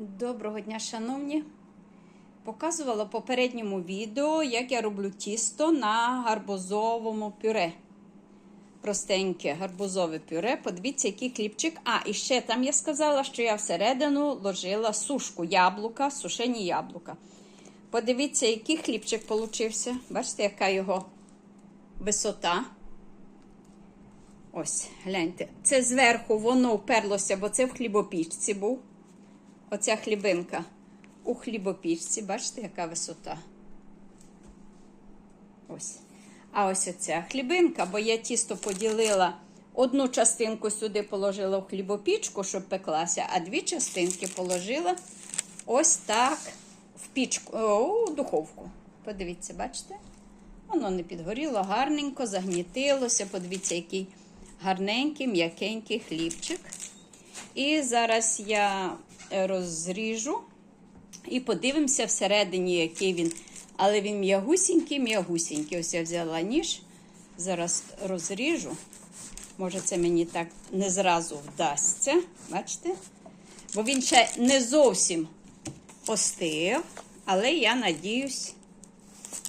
Доброго дня, шановні! Показувала в попередньому відео, як я роблю тісто на гарбузовому пюре. Простеньке гарбузове пюре. Подивіться, який хлібчик. А, і ще там я сказала, що я всередину ложила сушку яблука, сушені яблука. Подивіться, який хлібчик получився. Бачите, яка його висота. Ось, гляньте. Це зверху воно вперлося, бо це в хлібопічці був. Оця хлібинка у хлібопічці. Бачите, яка висота? Ось. А ось оця хлібинка, бо я тісто поділила. Одну частинку сюди положила в хлібопічку, щоб пеклася, а дві частинки положила ось так в пічку, о, у духовку. Подивіться, бачите? Воно не підгоріло, гарненько, загнітилося. Подивіться, який гарненький, м'якенький хлібчик. І зараз я розріжу і подивимося всередині, який він. Але він м'ягусінький, м'ягусінький. Ось я взяла ніж. Зараз розріжу. Може, це мені так не зразу вдасться. Бачите? Бо він ще не зовсім остив, але я надіюсь,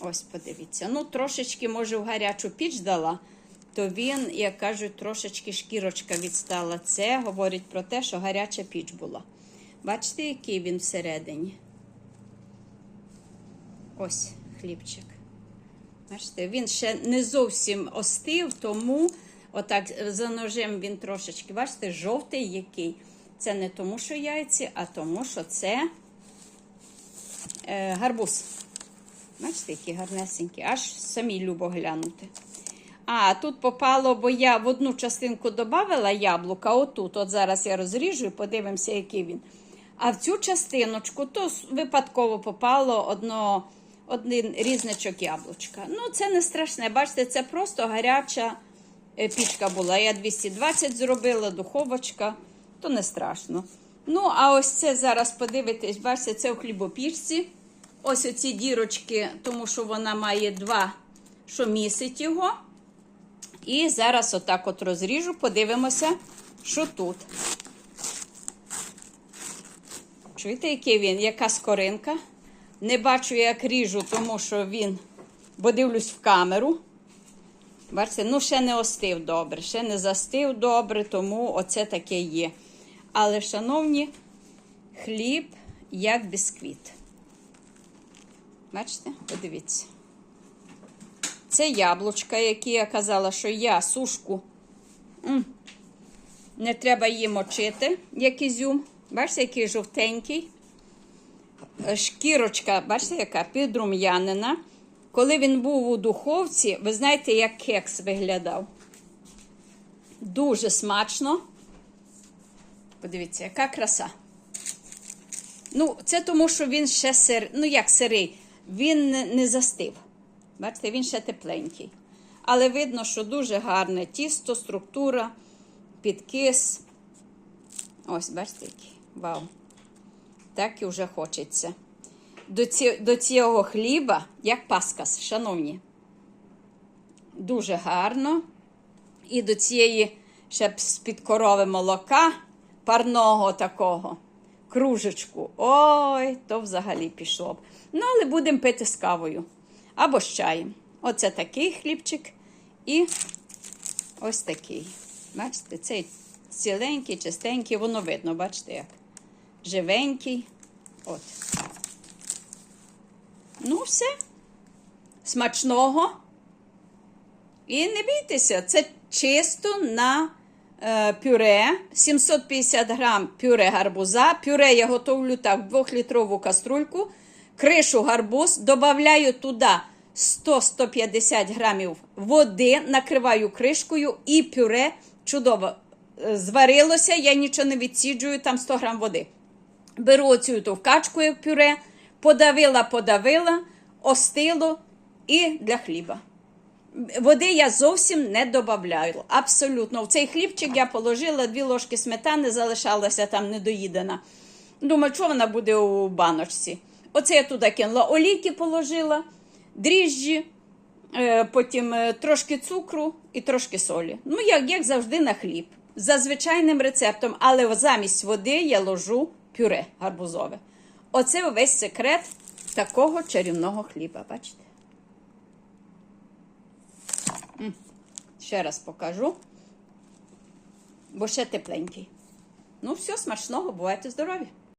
ось подивіться. Ну, трошечки, може, в гарячу піч дала, то він, як кажуть, трошечки шкірочка відстала. Це говорить про те, що гаряча піч була. Бачите, який він всередині? Ось хлібчик. Бачите, він ще не зовсім остив, тому отак за ножем він трошечки, бачите, жовтий який. Це не тому, що яйці, а тому, що це е, гарбуз. Бачите, які гарнесенькі, аж самі любо глянути. А, тут попало, бо я в одну частинку додавала яблука, отут. От зараз я розріжу і подивимося, який він. А в цю частиночку то випадково попало одно, один різничок яблучка. Ну, це не страшне. Бачите, це просто гаряча пічка була. Я 220 зробила, духовочка, то не страшно. Ну, а ось це зараз подивитесь, бачите, це у хлібопічці. Ось оці дірочки, тому що вона має два, що місить його. І зараз отак от розріжу, подивимося, що тут. Чуєте, який він? Яка скоринка? Не бачу, як ріжу, тому що він, бо дивлюсь в камеру. Бачите, ну ще не остив добре, ще не застив добре, тому оце таке є. Але, шановні, хліб як бісквіт. Бачите? Подивіться. Це яблучка, які я казала, що я сушку. М. Не треба її мочити, як ізюм. Бачите, який жовтенький. Шкірочка, бачите, яка підрум'янена. Коли він був у духовці, ви знаєте, як кекс виглядав. Дуже смачно. Подивіться, яка краса. Ну, це тому, що він ще сир, ну як сирий, він не застив. Бачите, він ще тепленький. Але видно, що дуже гарне тісто, структура, підкис. Ось, бачите, який. Вау. Так і вже хочеться. До, ці, до цього хліба, як паскас, шановні. Дуже гарно. І до цієї ще з-під корови молока, парного такого, кружечку. Ой, то взагалі пішло б. Ну, але будемо пити з кавою або з чаєм. Оце такий хлібчик і ось такий. Бачите, цей ціленький, чистенький, воно видно, бачите, як живенький. От. Ну, все. Смачного. І не бійтеся, це чисто на е, пюре. 750 грам пюре гарбуза. Пюре я готовлю так, в 2-літрову каструльку. Кришу гарбуз, додаю туди 100-150 грамів води, накриваю кришкою і пюре чудово зварилося, я нічого не відсіджую, там 100 грам води. Беру оцю товкачку як пюре, подавила, подавила, остило і для хліба. Води я зовсім не додаю. Абсолютно. В цей хлібчик я положила дві ложки сметани, залишалася там недоїдена. Думаю, що вона буде у баночці. Оце я туди кинула олійки положила, дріжджі, потім трошки цукру і трошки солі. Ну, як, як завжди, на хліб. За звичайним рецептом, але замість води я ложу пюре гарбузове. Оце весь секрет такого чарівного хліба. Бачите? Ще раз покажу. Бо ще тепленький. Ну, все, смачного, бувайте здорові!